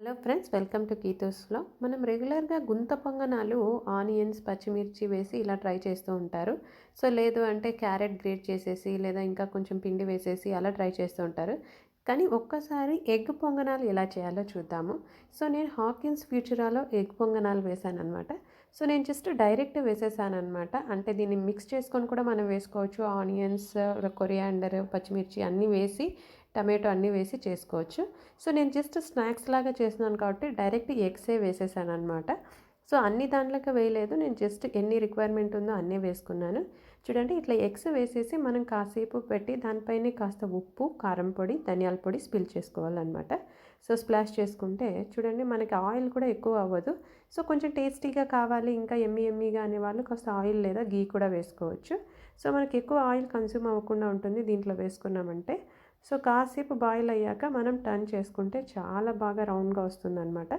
Hello friends welcome to కీతోస్లో మనం రెగ్యులర్గా గుంత పొంగనాలు ఆనియన్స్ పచ్చిమిర్చి వేసి ఇలా ట్రై చేస్తూ ఉంటారు. సో లేదు అంటే క్యారెట్ గ్రేట్ చేసేసి లేదా ఇంకా కొంచెం పిండి వేసేసి అలా ట్రై చేస్తూ ఉంటారు. కానీ ఒక్కసారి ఎగ్ పొంగనాలు ఎలా చేయాలో చూద్దాము. సో నేను హాకిన్స్ ఫ్యూచరాలో ఎగ్ పొంగనాలు వేశాను అనమాట సో నేను జస్ట్ డైరెక్ట్ వేసేసాను అనమాట అంటే దీన్ని మిక్స్ చేసుకొని కూడా మనం వేసుకోవచ్చు. ఆనియన్స్ కొరియాండర్ పచ్చిమిర్చి అన్నీ వేసి టమాటో అన్నీ వేసి చేసుకోవచ్చు. సో నేను జస్ట్ స్నాక్స్ లాగా చేస్తున్నాను కాబట్టి డైరెక్ట్ ఎగ్సే వేసేసాను అనమాట సో అన్ని దాంట్లోకి వేయలేదు. నేను జస్ట్ ఎన్ని రిక్వైర్మెంట్ ఉందో అన్నీ వేసుకున్నాను. చూడండి ఇట్లా ఎగ్స్ వేసేసి మనం కాసేపు పెట్టి దానిపైనే కాస్త ఉప్పు కారం పొడి ధనియాల పొడి స్పిల్ చేసుకోవాలన్నమాట. సో స్ప్లాష్ చేసుకుంటే చూడండి మనకి ఆయిల్ కూడా ఎక్కువ అవ్వదు. సో కొంచెం టేస్టీగా కావాలి ఇంకా ఎమ్మి ఎమ్మిగా అనే వాళ్ళు కాస్త ఆయిల్ లేదా గీ కూడా వేసుకోవచ్చు. సో మనకి ఎక్కువ ఆయిల్ కన్స్యూమ్ అవ్వకుండా ఉంటుంది దీంట్లో వేసుకున్నామంటే. సో కాసేపు బాయిల్ అయ్యాక మనం టర్న్ చేసుకుంటే చాలా బాగా రౌండ్గా వస్తుందన్నమాట.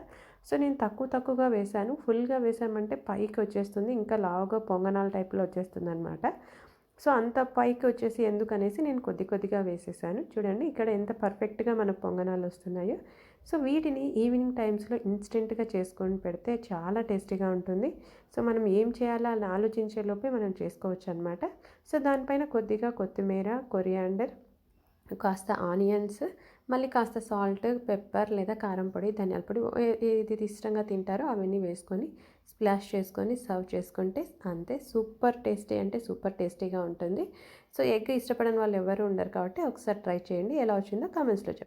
సో నేను తక్కువ తక్కువగా వేశాను. ఫుల్గా వేసామంటే పైకి వచ్చేస్తుంది. ఇంకా లావుగా పొంగనాల టైప్లో వచ్చేస్తుంది అనమాట సో అంత పైకి వచ్చేసి ఎందుకనేసి నేను కొద్ది కొద్దిగా వేసేసాను. చూడండి ఇక్కడ ఎంత పర్ఫెక్ట్గా మన పొంగనాలు వస్తున్నాయో. సో వీటిని ఈవినింగ్ టైమ్స్లో ఇన్స్టెంట్గా చేసుకొని పెడితే చాలా టేస్టీగా ఉంటుంది. సో మనం ఏం చేయాలో అని ఆలోచించే లోపే మనం చేసుకోవచ్చు అనమాట సో దానిపైన కొద్దిగా కొత్తిమీర కొరియాండర్ కాస్త ఆనియన్స్ మళ్ళీ కాస్త సాల్ట్ పెప్పర్ లేదా కారం పొడి ధనియాల పొడి ఏది ఇష్టంగా తింటారో అవన్నీ వేసుకొని స్ప్లాష్ చేసుకొని సర్వ్ చేసుకుంటే అంతే. సూపర్ టేస్టీ అంటే సూపర్ టేస్టీగా ఉంటుంది. సో ఎగ్ ఇష్టపడని వాళ్ళు ఎవరు ఉండరు కాబట్టి ఒకసారి ట్రై చేయండి. ఎలా వచ్చిందో కామెంట్స్లో చెప్పండి.